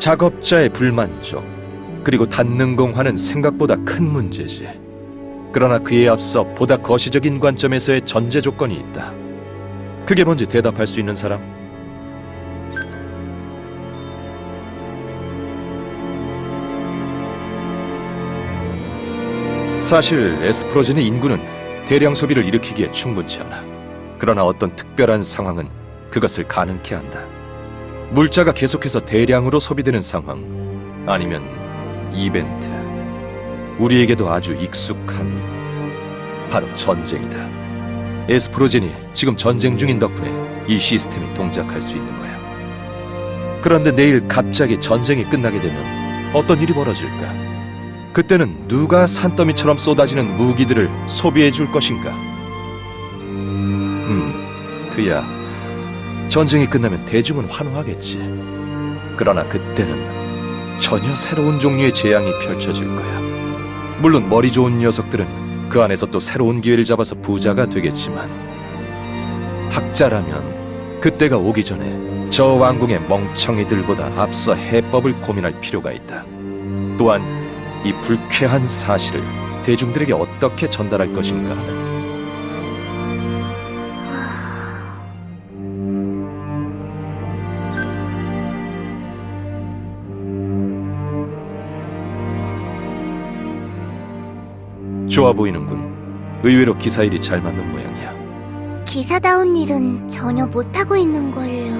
작업자의 불만족, 그리고 단능공화는 생각보다 큰 문제지. 그러나 그에 앞서 보다 거시적인 관점에서의 전제 조건이 있다. 그게 뭔지 대답할 수 있는 사람? 사실 에스프로젠의 인구는 대량 소비를 일으키기에 충분치 않아. 그러나 어떤 특별한 상황은 그것을 가능케 한다. 물자가 계속해서 대량으로 소비되는 상황, 아니면 이벤트. 우리에게도 아주 익숙한 바로 전쟁이다. 에스프로젠이 지금 전쟁 중인 덕분에 이 시스템이 동작할 수 있는 거야. 그런데 내일 갑자기 전쟁이 끝나게 되면 어떤 일이 벌어질까? 그때는 누가 산더미처럼 쏟아지는 무기들을 소비해 줄 것인가? 음, 그야. 전쟁이 끝나면 대중은 환호하겠지. 그러나 그때는 전혀 새로운 종류의 재앙이 펼쳐질 거야. 물론 머리 좋은 녀석들은 그 안에서 또 새로운 기회를 잡아서 부자가 되겠지만 학자라면 그때가 오기 전에 저 왕궁의 멍청이들보다 앞서 해법을 고민할 필요가 있다. 또한 이 불쾌한 사실을 대중들에게 어떻게 전달할 것인가 하는 좋아 보이는군. 의외로 기사 일이 잘 맞는 모양이야. 기사다운 일은 전혀 못하고 있는 걸요.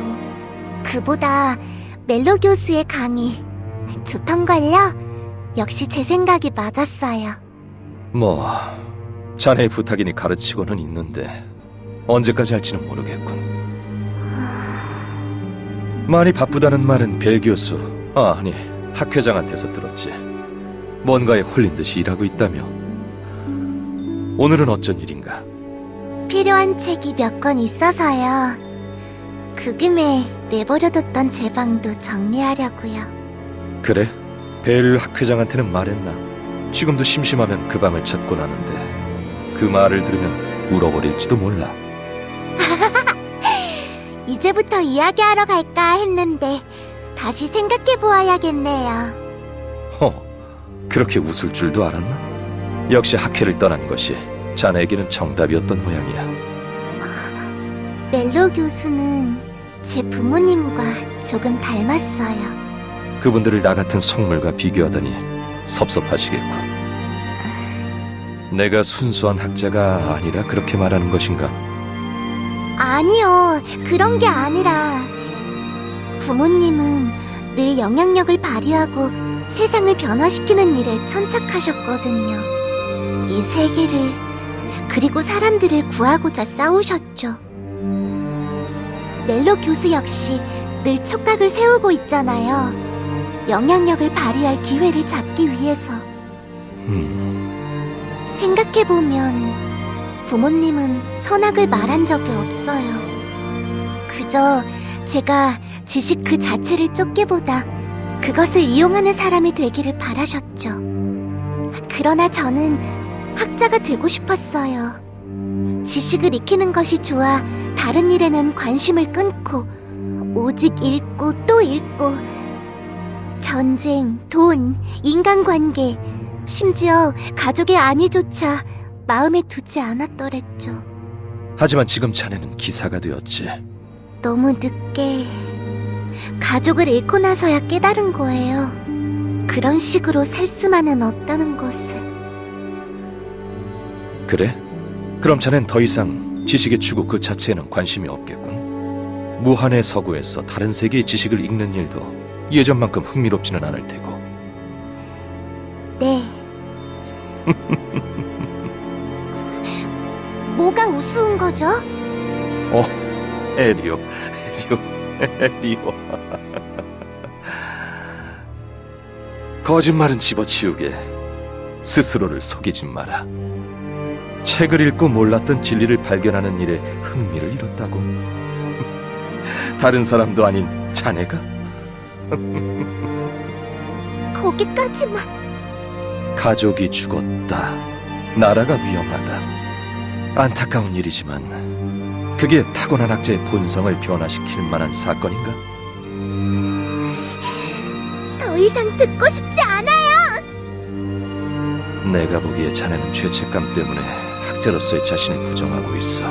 그보다 멜로 교수의 강의 좋던걸요? 역시 제 생각이 맞았어요. 뭐 자네의 부탁이니 가르치고는 있는데 언제까지 할지는 모르겠군. 많이 바쁘다는 말은 벨 교수, 아, 아니 학 회장한테서 들었지. 뭔가에 홀린 듯이 일하고 있다며. 오늘은 어쩐 일인가? 필요한 책이 몇 권 있어서요. 그 김에 내버려뒀던 제 방도 정리하려고요. 그래? 벨 학회장한테는 말했나? 지금도 심심하면 그 방을 찾곤 하는데 그 말을 들으면 울어버릴지도 몰라. 이제부터 이야기하러 갈까 했는데 다시 생각해 보아야겠네요. 허, 그렇게 웃을 줄도 알았나? 역시 학회를 떠난 것이 자네에게는 정답이었던 모양이야. 멜로 교수는 제 부모님과 조금 닮았어요. 그분들을 나 같은 속물과 비교하다니 섭섭하시겠군. 내가 순수한 학자가 아니라 그렇게 말하는 것인가? 아니요, 그런 게 아니라 부모님은 늘 영향력을 발휘하고 세상을 변화시키는 일에 천착하셨거든요. 이 세계를 그리고 사람들을 구하고자 싸우셨죠. 멜로 교수 역시 늘 촉각을 세우고 있잖아요. 영향력을 발휘할 기회를 잡기 위해서 음, 생각해보면 부모님은 선악을 말한 적이 없어요. 그저 제가 지식 그 자체를 쫓기보다 그것을 이용하는 사람이 되기를 바라셨죠. 그러나 저는 학자가 되고 싶었어요. 지식을 익히는 것이 좋아 다른 일에는 관심을 끊고 오직 읽고 또 읽고 전쟁, 돈, 인간관계, 심지어 가족의 안위조차 마음에 두지 않았더랬죠. 하지만 지금 자네는 기사가 되었지. 너무 늦게 가족을 잃고 나서야 깨달은 거예요. 그런 식으로 살 수만은 없다는 것을. 그래? 그럼 자넨 더 이상 지식의 추구 그 자체에는 관심이 없겠군. 무한의 서구에서 다른 세계의 지식을 읽는 일도 예전만큼 흥미롭지는 않을 테고. 네. 뭐가 우스운 거죠? 어, 에리오, 에리오, 에리오. 거짓말은 집어치우게. 스스로를 속이지 마라. 책을 읽고 몰랐던 진리를 발견하는 일에 흥미를 잃었다고. 다른 사람도 아닌 자네가 거기까지만. 가족이 죽었다. 나라가 위험하다. 안타까운 일이지만 그게 타고난 학자의 본성을 변화시킬 만한 사건인가? 이상 듣고 싶지 않아요. 내가 보기에 자네는 죄책감 때문에 학자로서의 자신을 부정하고 있어.